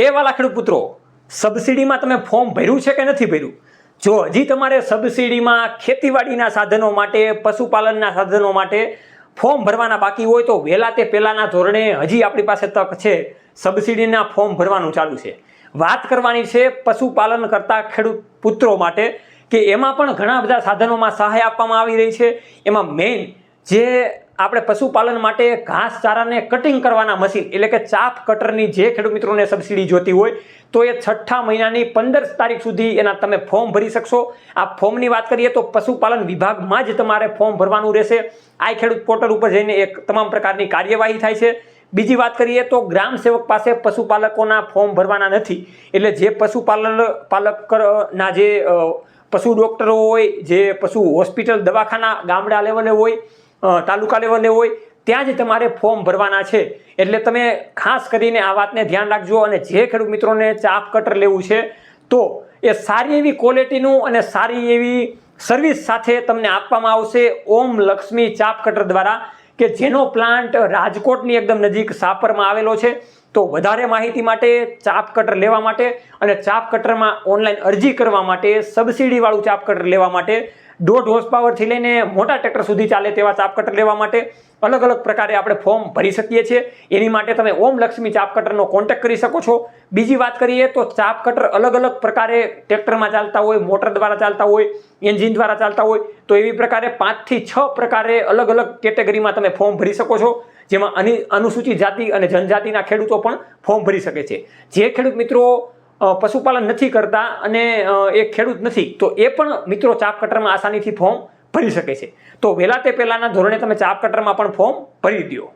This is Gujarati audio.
એ વાલા ખેડૂત પુત્રો, સબસિડીમાં તમે ફોર્મ ભર્યું છે કે નથી ભર્યું? જો હજી તમારે સબસિડીમાં ખેતીવાડીના સાધનો માટે, પશુપાલનના સાધનો માટે ફોર્મ ભરવાના બાકી હોય તો વહેલા તે પહેલાંના ધોરણે હજી આપણી પાસે તક છે, સબસિડીના ફોર્મ ભરવાનું ચાલુ છે. વાત કરવાની છે પશુપાલન કરતા ખેડૂત પુત્રો માટે કે એમાં પણ ઘણા બધા સાધનોમાં સહાય આપવામાં આવી રહી છે. એમાં મેઇન જે આપણે પશુપાલન માટે ઘાસ ચારાને કટિંગ કરવાના મશીન એટલે કે ચાપ કટરની જે ખેડૂત મિત્રોને સબસિડી જોતી હોય, તો એ છઠ્ઠા મહિનાની પંદર તારીખ સુધી એના તમે ફોર્મ ભરી શકશો. આ ફોર્મની વાત કરીએ તો પશુપાલન વિભાગમાં જ તમારે ફોર્મ ભરવાનું રહેશે. આ ખેડૂત પોર્ટલ ઉપર જઈને એક તમામ પ્રકારની કાર્યવાહી થાય છે. બીજી વાત કરીએ તો ગ્રામ સેવક પાસે પશુપાલકોના ફોર્મ ભરવાના નથી. એટલે જે પશુપાલન પાલકના જે પશુ ડૉક્ટરો હોય, જે પશુ હોસ્પિટલ દવાખાના ગામડા લેવલે હોય તાલુકા લેવલે હોય, ત્યાં જ તમારે ફોર્મ ભરવાના છે. એટલે તમે ખાસ કરીને આ વાતને ધ્યાન રાખજો અને જે ખેડૂત મિત્રોને ચાપ કટર લેવું છે, તો એ સારી એવી ક્વોલિટીનું અને સારી એવી સર્વિસ સાથે તમને આપવામાં આવશે ઓમ લક્ષ્મી ચાપ કટર દ્વારા, કે જેનો પ્લાન્ટ રાજકોટની એકદમ નજીક સાપરમાં આવેલો છે. તો વધારે માહિતી માટે ચાપ કટર લેવા માટે અને ચાપ કટરમાં ઓનલાઈન અરજી કરવા માટે સબસિડીવાળું ચાપ કટર લેવા માટે દોઢ હોર્સ પાવરથી લઈને મોટા ટ્રેક્ટર સુધી ચાલે તેવા ચાપ કટર લેવા માટે અલગ અલગ પ્રકારે આપણે ફોર્મ ભરી શકીએ છીએ. એની માટે તમે ઓમ લક્ષ્મી ચાપ કટરનો કોન્ટેક્ટ કરી શકો છો. બીજી વાત કરીએ તો ચાપ કટર અલગ અલગ પ્રકારે ટ્રેક્ટરમાં ચાલતા હોય મોટર દ્વારા ચાલતા હોય એન્જિન દ્વારા ચાલતા હોય, તો એવી પ્રકારે પાંચથી છ પ્રકારે અલગ અલગ કેટેગરીમાં તમે ફોર્મ ભરી શકો છો. જેમાં અનિ, અનુસૂચિત જાતિ અને જનજાતિના ખેડૂતો પણ ફોર્મ ભરી શકે છે. જે ખેડૂત મિત્રો પશુપાલન નથી કરતા અને એ ખેડૂત નથી, તો એ પણ મિત્રો ચાપ કટરમાં આસાનીથી ફોર્મ ભરી શકે છે. તો વહેલા તે પહેલાંના ધોરણે તમે ચાપ કટરમાં પણ ફોર્મ ભરી દો